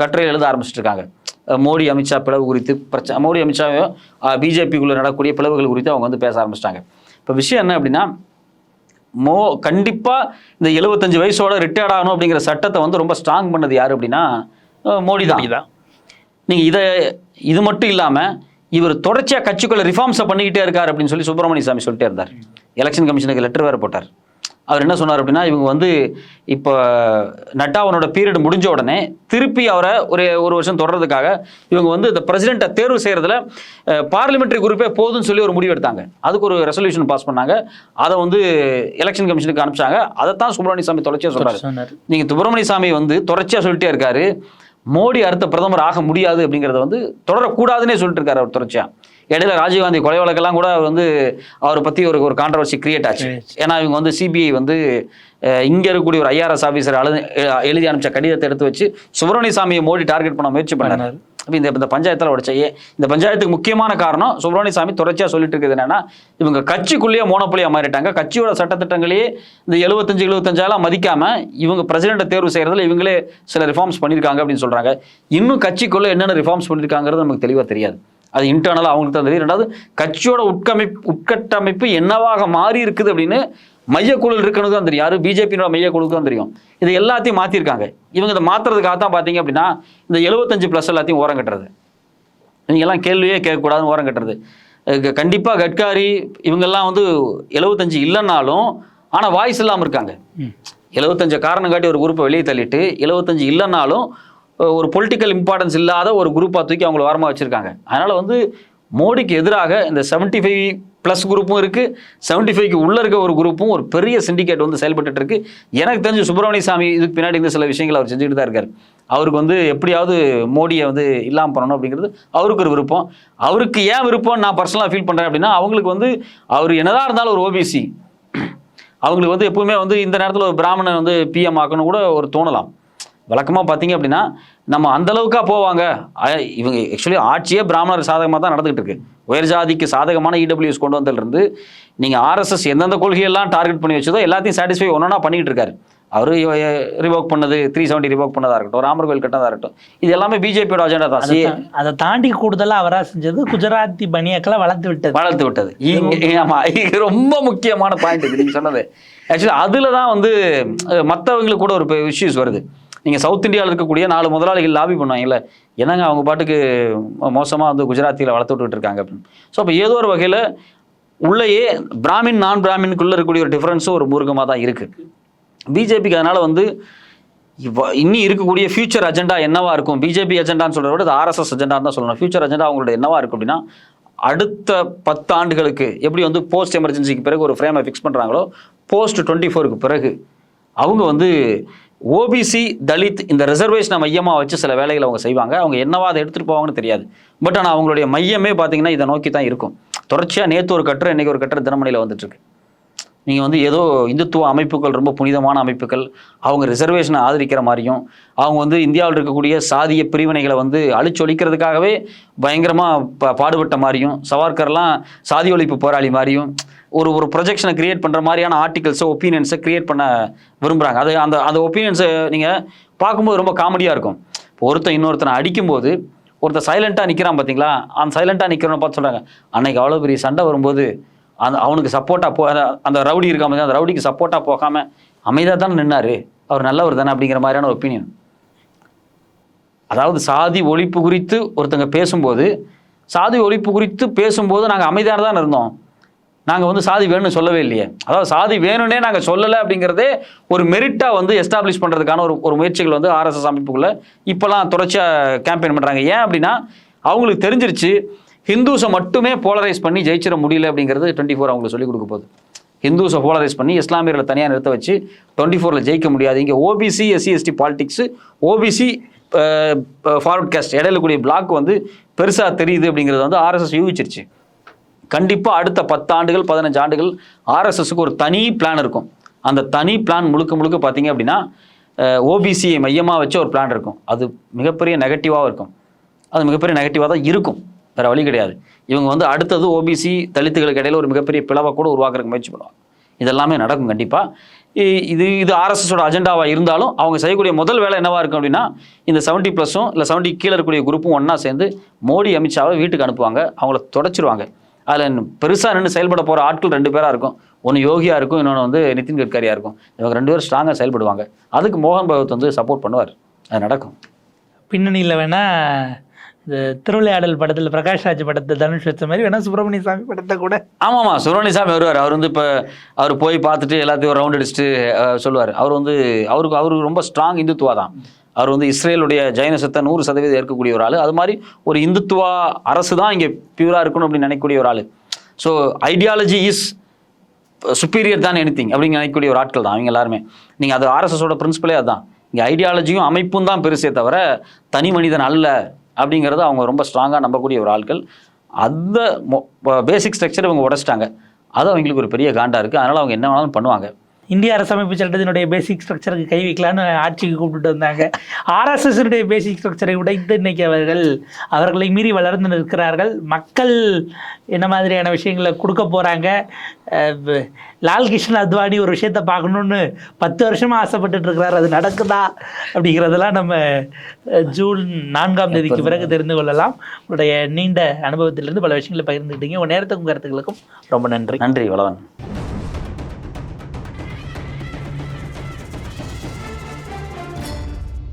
கட்டுரை எழுத அஹ் மோடி அமித்ஷா பிளவு குறித்து பிரச்சனை மோடி அமித்ஷாவையும் பிஜேபிக்குள்ள நடக்கக்கூடிய பிளவுகள் குறித்து அவங்க வந்து பேச ஆரம்பிச்சிட்டாங்க. இப்போ விஷயம் என்ன அப்படின்னா மோ கண்டிப்பா இந்த 75 வயசோட ரிட்டையர்ட் ஆகணும் அப்படிங்கிற சட்டத்தை வந்து ரொம்ப ஸ்ட்ராங் பண்ணது யாரு அப்படின்னா மோடி தான் இதுதான். நீங்க இதை இது மட்டும் இல்லாம இவர் தொடர்ச்சியா கட்சிக்குள்ள ரிஃபார்ம்ஸை பண்ணிக்கிட்டே இருக்காரு அப்படின்னு சொல்லி சுப்பிரமணிய சாமி சொல்லிட்டே இருந்தார். எலெக்ஷன் கமிஷனுக்கு லெட்டர் வேற போட்டார். அவர் என்ன சொன்னார் அப்படின்னா இவங்க வந்து இப்போ நட்டாவனோட பீரியட் முடிஞ்ச உடனே திருப்பி அவரை ஒரு ஒரு வருஷம் தொடர்றதுக்காக இவங்க வந்து இந்த பிரசிடெண்ட்டை தேர்வு செய்யறதுல பார்லிமெண்ட்ரி குரூப்பே போதும்னு சொல்லி ஒரு முடிவு எடுத்தாங்க. அதுக்கு ஒரு ரெசல்யூஷன் பாஸ் பண்ணாங்க. அதை வந்து எலெக்ஷன் கமிஷனுக்கு அனுப்பிச்சாங்க. அதைத்தான் சுப்பிரமணிய சாமி தொடர்ச்சியா சொல்றாரு சொன்னாரு. நீங்க சுப்பிரமணிய சாமி வந்து தொடர்ச்சியா சொல்லிட்டே இருக்காரு. மோடி அடுத்த பிரதமர் ஆக முடியாது அப்படிங்கறத வந்து தொடரக்கூடாதுன்னே சொல்லிட்டு இருக்காரு அவர் தொடர்ச்சியா. இடையில ராஜீவ்காந்தி கொலை வழக்கெல்லாம் கூட வந்து அவரை பத்தி ஒரு ஒரு கான்ட்ரவர்சி கிரியேட் ஆச்சு. ஏன்னா இவங்க வந்து சிபிஐ வந்து இங்க இருக்கக்கூடிய ஒரு ஐஆர்எஸ் ஆஃபீஸர் எழுதி எழுதி அனுப்பிச்ச கடிதத்தை எடுத்து வச்சு சுப்பிரமணிய சாமியை மோடி டார்கெட் பண்ண முயற்சி பண்ணாரு. பண்ணாரு. இந்த இந்த பஞ்சாயத்தில் உடைச்ச இந்த பஞ்சாயத்துக்கு முக்கியமான காரணம் சுப்பிரமணிய சாமி தொடர்ச்சியாக சொல்லிட்டு இருக்குது என்னன்னா இவங்க கட்சிக்குள்ளேயே மோனப்புலியாக மாறிட்டாங்க. கட்சியோட சட்டத்திட்டங்களையே இந்த எழுபத்தஞ்சு எழுபத்தஞ்சாலாம் மதிக்காமல் இவங்க பிரசிடென்ட்டை தேர்வு செய்கிறதுல இவங்களே சில ரிஃபார்ம்ஸ் பண்ணியிருக்காங்க அப்படின்னு சொல்கிறாங்க இன்னும் கட்சிக்குள்ளே என்னென்ன ரிஃபார்ம்ஸ் பண்ணியிருக்காங்கிறது நமக்கு தெளிவாக தெரியாது. அது இன்டர்னலாக அவங்களுக்கு தான் தெரியும். ரெண்டாவது கட்சியோட உட்கமைப்பு உட்கட்டமைப்பு என்னவாக மாறி இருக்குது அப்படின்னு மையக்குழு இருக்கணும் தான் தெரியும். யாரு? பிஜேபியோட மையக்குழுக்கு தான் தெரியும். இது எல்லாத்தையும் மாற்றிருக்காங்க இவங்க இதை மாற்றுறதுக்காக தான் பார்த்தீங்க அப்படின்னா இந்த எழுபத்தஞ்சு ப்ளஸ் எல்லாத்தையும் ஓரம் கட்டுறது. நீங்க எல்லாம் கேள்வியே கேட்கக்கூடாதுன்னு ஓரம் கட்டுறது. அஹ் கண்டிப்பா கட்காரி இவங்கெல்லாம் வந்து எழுபத்தஞ்சு இல்லைன்னாலும் ஆனா வாய்ஸ் இல்லாம இருக்காங்க. எழுபத்தஞ்சு காரணம் காட்டி ஒரு குரூப்பை வெளியே தள்ளிட்டு எழுபத்தஞ்சு இல்லைன்னாலும் ஒரு பொலிட்டிக்கல் இம்பார்ட்டன்ஸ் இல்லாத ஒரு குரூப்பாக தூக்கி அவங்கள வாரமாக வச்சிருக்காங்க. அதனால வந்து மோடிக்கு எதிராக இந்த 75 ஃபைவ் ப்ளஸ் குரூப்பும் இருக்குது செவன்ட்டி ஃபைவ்க்கு உள்ள இருக்க ஒரு குரூப்பும் ஒரு பெரிய சிண்டிகேட் வந்து செயல்பட்டு இருக்கு எனக்கு தெரிஞ்சு சுப்பிரமணிய சாமி இதுக்கு பின்னாடி இந்த சில விஷயங்கள் அவர் செஞ்சுக்கிட்டு தான் இருக்கார். அவருக்கு வந்து எப்படியாவது மோடியை வந்து இல்லாமல் பண்ணணும் அப்படிங்கிறது அவருக்கு ஒரு விருப்பம். அவருக்கு ஏன் விருப்பம் நான் பர்சனலாக ஃபீல் பண்ணுறேன் அப்படின்னா அவங்களுக்கு வந்து அவர் என்னதான் இருந்தாலும் ஒரு ஓபிசி அவங்களுக்கு வந்து எப்பவுமே வந்து இந்த நேரத்தில் ஒரு பிராமணன் வந்து பிஎம் ஆக்கணும் கூட ஒரு தோணலாம். வழக்கமாக பார்த்தீங்க அப்படின்னா நம்ம அந்த அளவுக்கா போவாங்க. இவங்க ஆக்சுவலி ஆட்சியே பிராமணர் சாதகமாக தான் நடந்துகிட்டு இருக்கு. உயர் ஜாதிக்கு சாதகமான இடபிள்யூஎஸ் கொண்டு வந்ததுலேருந்து நீங்கள் ஆர்எஸ்எஸ் எந்தெந்த கொள்கையெல்லாம் டார்கெட் பண்ணி வச்சதோ எல்லாத்தையும் சாட்டிஸ்ஃபை ஒன்றா பண்ணிட்டு இருக்காரு. அவர் ரிவோக் பண்ணது த்ரீ செவன்ட்டி ரிவோக் பண்ணதா இருக்கட்டும் ராமர் கோயில் கட்டதா இருக்கட்டும் இது எல்லாமே பிஜேபியோட அஜெண்டா தான். அதை தாண்டி கூடுதலா அவரா செஞ்சது குஜராத்தி பனியாக்களை வளர்த்து விட்டது. வளர்த்து விட்டது. இங்க ஆமா இது ரொம்ப முக்கியமான பாயிண்ட் இது நீங்க சொன்னது. ஆக்சுவலி அதுல தான் வந்து அஹ், மத்தவங்களுக்கு கூட ஒரு இஷ்யூஸ் வருது. நீங்கள் சவுத் இந்தியாவில் இருக்கக்கூடிய நாலு முதலாளிகள் லாபி பண்ணுவாங்கல்ல என்னங்க அவங்க பாட்டுக்கு மோசமாக வந்து குஜராத்தியில் வளர்த்து விட்டுட்டு இருக்காங்க அப்படின்னு. ஸோ அப்போ ஏதோ ஒரு வகையில் உள்ளேயே பிராமின் நான் பிராமினுக்குள்ள இருக்கக்கூடிய ஒரு டிஃப்ரென்ஸும் ஒரு மூர்க்கமாக தான் இருக்குது பிஜேபிக்கு அதனால் வந்து இவ்வ- இன்னி இருக்கக்கூடிய ஃபியூச்சர் அஜெண்டா என்னவா இருக்கும்? பிஜேபி அஜெண்டான்னு சொல்கிறத விட ஆர்எஸ்எஸ் அஜெண்டான்னு தான் சொல்லணும். ஃபியூச்சர் அஜெண்டா அவங்களோட என்னவா இருக்கும் அப்படின்னா அடுத்த பத்து ஆண்டுகளுக்கு எப்படி வந்து போஸ்ட் எமர்ஜென்சிக்கு பிறகு ஒரு ஃப்ரேமை ஃபிக்ஸ் பண்ணுறாங்களோ போஸ்ட் டுவெண்ட்டி ஃபோருக்கு பிறகு அவங்க வந்து ஓபிசி தலித் இந்த ரிசர்வேஷனை மையமாக வச்சு சில வேலைகளை அவங்க செய்வாங்க. அவங்க என்னவா அதை எடுத்துகிட்டு போவாங்கன்னு தெரியாது. பட் ஆனால் அவங்களுடைய மையமே பார்த்தீங்கன்னா இதை நோக்கி தான் இருக்கும். தொடர்ச்சியாக நேற்று ஒரு கட்டுரை இன்றைக்கி ஒரு கட்டுரை தினமணியில் வந்துட்டுருக்கு நீங்கள் வந்து ஏதோ இந்துத்துவ அமைப்புகள் ரொம்ப புனிதமான அமைப்புகள் அவங்க ரிசர்வேஷனை ஆதரிக்கிற மாதிரியும் அவங்க வந்து இந்தியாவில் இருக்கக்கூடிய சாதிய பிரிவினைகளை வந்து அழிச்சொழிக்கிறதுக்காகவே பயங்கரமாக ப பாடுபட்ட மாதிரியும் சவார்கர்லாம் சாதி ஒழிப்பு போராளி மாதிரியும் ஒரு ஒரு ப்ரொஜெக்ஷனை க்ரியேட் பண்ணுற மாதிரியான ஆர்டிகல்ஸை ஒப்பீனியன்ஸை க்ரியேட் பண்ண விரும்புகிறாங்க அது அந்த அந்த ஒப்பீனியன்ஸை நீங்கள் பார்க்கும்போது ரொம்ப காமெடியாக இருக்கும். இப்போ ஒருத்தன் இன்னொருத்தனை அடிக்கும்போது ஒருத்தன் சைலண்ட்டாக நிற்கிறான் பார்த்தீங்களா அந்த சைலண்ட்டாக நிற்கிறோன்னு பார்த்து சொல்கிறாங்க அன்னைக்கு அவ்வளோ பெரிய சண்டை வரும்போது அந்த அவனுக்கு சப்போர்ட்டாக போ அந்த- அந்த ரவுடி இருக்காம அந்த ரவுடிக்கு சப்போர்ட்டாக போகாமல் அமைதியாக தானே நின்னார். அவர் நல்லவர் தானே அப்படிங்கிற மாதிரியான ஒரு ஒப்பீனியன் அதாவது சாதி ஒழிப்பு குறித்து ஒருத்தங்க பேசும்போது சாதி ஒழிப்பு குறித்து பேசும்போது நாங்கள் அமைதியாக தான் இருந்தோம். நாங்கள் வந்து சாதி வேணும்னு சொல்லவே இல்லையே. அதாவது சாதி வேணும்னே நாங்கள் சொல்லலை அப்படிங்கிறதே ஒரு மெரிட்டாக வந்து எஸ்டாப்ளிஷ் பண்ணுறதுக்கான ஒரு ஒரு முயற்சிகள் வந்து ஆர்எஸ்எஸ் அமைப்புக்குள்ளே இப்போலாம் தொடர்ச்சியாக கேம்பெயின் பண்ணுறாங்க ஏன் அப்படின்னா அவங்களுக்கு தெரிஞ்சிருச்சு ஹிந்துஸை மட்டுமே போலரைஸ் பண்ணி ஜெயிச்சிட முடியல அப்படிங்கிறது டுவெண்ட்டி ஃபோர் அவங்களுக்கு சொல்லிக் கொடுக்க போகுது. ஹிந்துஸை போலரைஸ் பண்ணி இஸ்லாமியர்களை தனியாக நிறுத்த வச்சு டுவெண்ட்டி ஃபோரில் ஜெயிக்க முடியாது. இங்கே OBC SC ST politics OBC forward caste இடையில கூடிய பிளாக் வந்து பெருசாக தெரியுது அப்படிங்கிறது வந்து ஆர்எஸ்எஸ் யூகிச்சிருச்சு. கண்டிப்பாக அடுத்த பத்து ஆண்டுகள் பதினஞ்சு ஆண்டுகள் ஆர்எஸ்எஸ்க்கு ஒரு தனி பிளான் இருக்கும். அந்த தனி பிளான் முழுக்க முழுக்க பார்த்தீங்க அப்படின்னா ஓபிசியை மையமாக வச்ச ஒரு பிளான் இருக்கும். அது மிகப்பெரிய நெகட்டிவாகவும் இருக்கும். அது மிகப்பெரிய நெகட்டிவாக தான் இருக்கும். வேற வழி கிடையாது. இவங்க வந்து அடுத்தது ஓபிசி தலித்துகளுக்கு இடையில ஒரு மிகப்பெரிய பிளவை கூட உருவாக்குறதுக்கு முயற்சி பண்ணுவாங்க. இதெல்லாமே நடக்கும் கண்டிப்பாக இது இது ஆர்எஸ்எஸோட அஜெண்டாவாக இருந்தாலும் அவங்க செய்யக்கூடிய முதல் வேலை என்னவா இருக்கும் அப்படின்னா இந்த செவன்ட்டி ப்ளஸும் இல்லை செவன்ட்டி கீழே இருக்கக்கூடிய குரூப்பும் ஒன்றா சேர்ந்து மோடி அமித்ஷாவை வீட்டுக்கு அனுப்புவாங்க. அவங்கள தொடச்சிருவாங்க. அதில் பெருசாக நின்று செயல்பட போகிற ஆட்கள் ரெண்டு பேராக இருக்கும். ஒன்று யோகியாக இருக்கும் இன்னொன்று வந்து நிதின் கட்கரியாக இருக்கும். இவங்க ரெண்டு பேரும் ஸ்ட்ராங்காக செயல்படுவாங்க. அதுக்கு மோகன் பகவத் வந்து சப்போர்ட் பண்ணுவார். அது நடக்கும். பின்னணியில் வேணா இந்த திருவிளையாடல் படத்தில் பிரகாஷ் ராஜ் படத்தை தனுஷ் வச்ச மாதிரி வேணா சுப்பிரமணிய சாமி படத்தை கூட. ஆமாம்மா சுரணிசாமி வருவார். அவர் வந்து இப்போ அவர் போய் பார்த்துட்டு எல்லாத்தையும் ரவுண்ட் அடிச்சுட்டு சொல்லுவார். அவர் வந்து அவருக்கு அவருக்கு ரொம்ப ஸ்ட்ராங் இந்துத்துவா தான். அவர் வந்து இஸ்ரேலுடைய ஜைனசத்தை நூறு சதவீதம் ஏற்கக்கூடிய ஒரு ஆள். அது மாதிரி ஒரு இந்துத்துவா அரசு தான் இங்கே பியூராக இருக்கணும் அப்படின்னு நினைக்கக்கூடிய ஒரு ஆள். ஸோ ஐடியாலஜி இஸ் சுப்பீரியர் தான் எனித்திங் அப்படின்னு நினைக்கக்கூடிய ஒரு ஆட்கள் தான் அவங்க எல்லாருமே. நீங்கள் அது ஆர்எஸ்எஸோட பிரின்சிபலே அதுதான் இங்கே ஐடியாலஜியும் அமைப்பும் தான் பெருசே தவிர தனி மனிதன் அல்ல. அப்படிங்கிறத அவங்க ரொம்ப ஸ்ட்ராங்காக நம்பக்கூடிய ஒரு ஆட்கள். அந்த பேசிக் ஸ்ட்ரக்சர் இவங்க உடச்சிட்டாங்க. அது அவங்களுக்கு ஒரு பெரிய காண்டாக இருக்குது அதனால் அவங்க என்ன வேணாலும் பண்ணுவாங்க. இந்திய அரசமைப்பு சட்டத்தினுடைய பேசிக் ஸ்ட்ரக்சருக்கு கை வைக்கலான்னு ஆட்சிக்கு கூப்பிட்டு வந்தாங்க. ஆர்எஸ்எஸ்னுடைய பேசிக் ஸ்ட்ரக்சரை உடைத்து இன்னைக்கு அவர்கள் அவர்களை மீறி வளர்ந்து நிற்கிறார்கள். மக்கள் என்ன மாதிரியான விஷயங்களை கொடுக்க போகிறாங்க லால் கிருஷ்ண அத்வானி ஒரு விஷயத்தை பார்க்கணுன்னு பத்து வருஷமா ஆசைப்பட்டுட்டு இருக்கிறார். அது நடக்குதா? அப்படிங்கிறதெல்லாம் நம்ம ஜூன் நான்காம் தேதிக்கு பிறகு தெரிந்து கொள்ளலாம். உங்களுடைய நீண்ட அனுபவத்திலிருந்து பல விஷயங்களை பகிர்ந்துக்கிட்டீங்க உங்கள் நேரத்துக்கும் கருத்துக்களுக்கும் ரொம்ப நன்றி. நன்றி வளவன்.